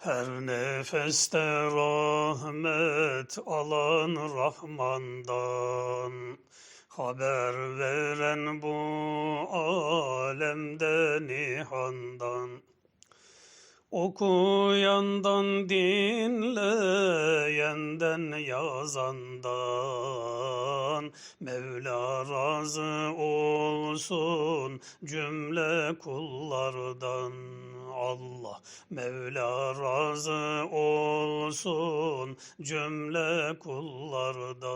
Her nefeste rahmet alan Rahman'dan. Haber veren bu alemde nihandan. Okuyandan dinleyenden yazandan. Mevla razı olsun cümle kullardan Allah Mevla razı olsun cümle kullardan.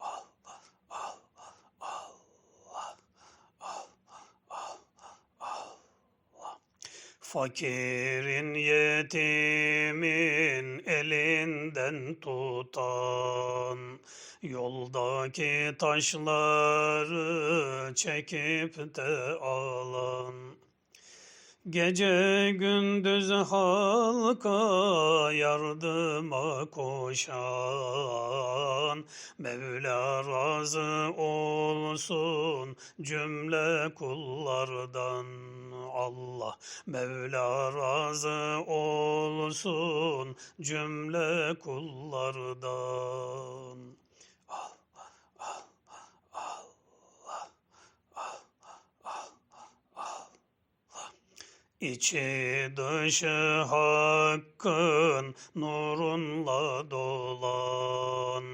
Allah Allah Allah Allah Allah. Fakirin yetimin elinden tutan Yoldaki taşları çekip de alan Gece gündüz halka yardıma koşan Mevla razı olsun cümle kullardan Allah. Mevla razı olsun cümle kullardan Allah Allah Allah Allah Allah İçi dışı hakkın nurunla dolan.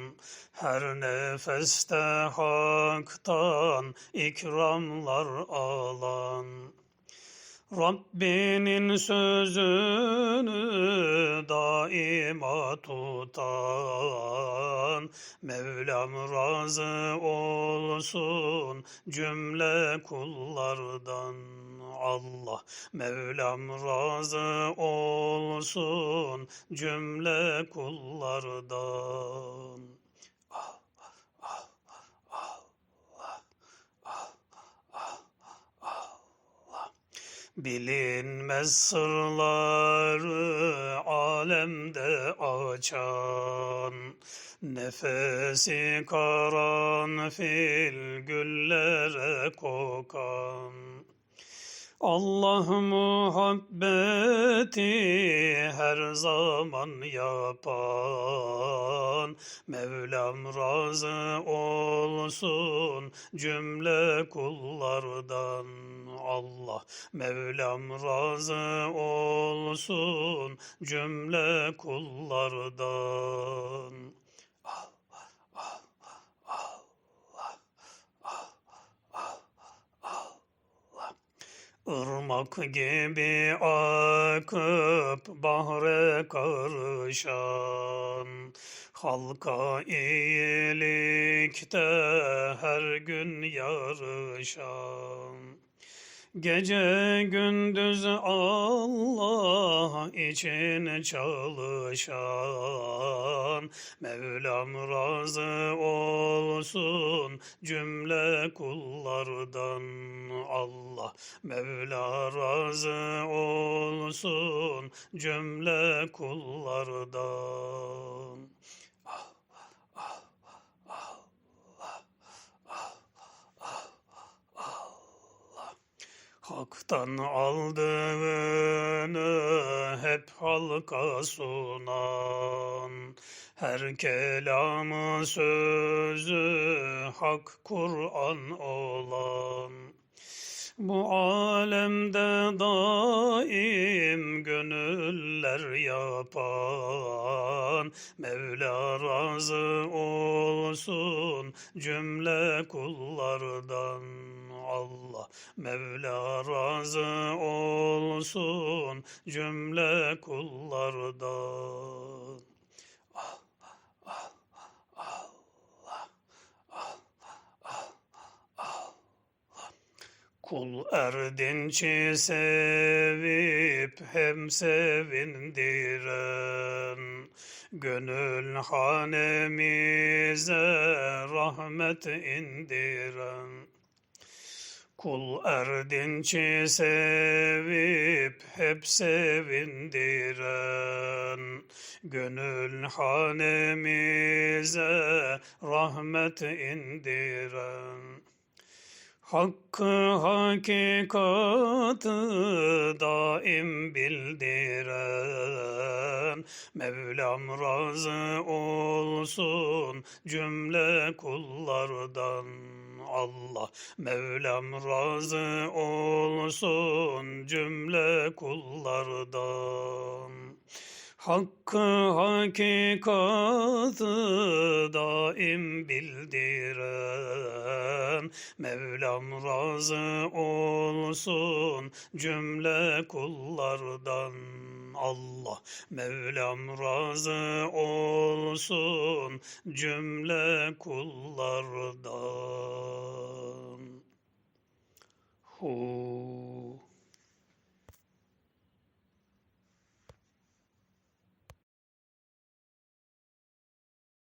Her nefeste haktan ikramlar alan. Rabbinin sözünü daima Mevlam razı olsun cümle kullardan. Allah Mevlam razı olsun cümle kullardan. Allah Allah Allah Allah Allah Bilinmez sırları alemde açan Nefesi karanfil güllere kokan Allah muhabbeti her zaman yapan. Mevlam razı olsun cümle kullardan. Allah Mevlam razı olsun cümle kullardan Allah Allah Allah Allah Allah Irmak gibi akıp bahre karışan Halka iyilikte her gün yarışan. Gece gündüz Allah için çalışan Mevlam razı olsun cümle kullardan. Allah Mevla razı olsun cümle kullardan Allah Allah Allah Allah Allah Hak'tan aldığını hep halka sunan. Her kelamı sözü hak Kur'an olan. Bu alemde daim gönüller yapan. Mevla razı olsun cümle kullardan. Allah Mevla razı olsun cümle kullardan. Allah Allah Allah Kul erdinçi sevip hem sevindiren Gönül hanemize rahmet indiren Kul erdinçi sevip hep sevindiren Gönül hanemize rahmet indiren Hakkı hakikatı daim bildiren. Mevlam razı olsun cümle kullardan Allah. Mevlam razı olsun cümle kullardan Hakkı hakikatı daim bildiren Mevlam razı olsun cümle kullardan Allah Mevlam razı olsun cümle kullardan. Hu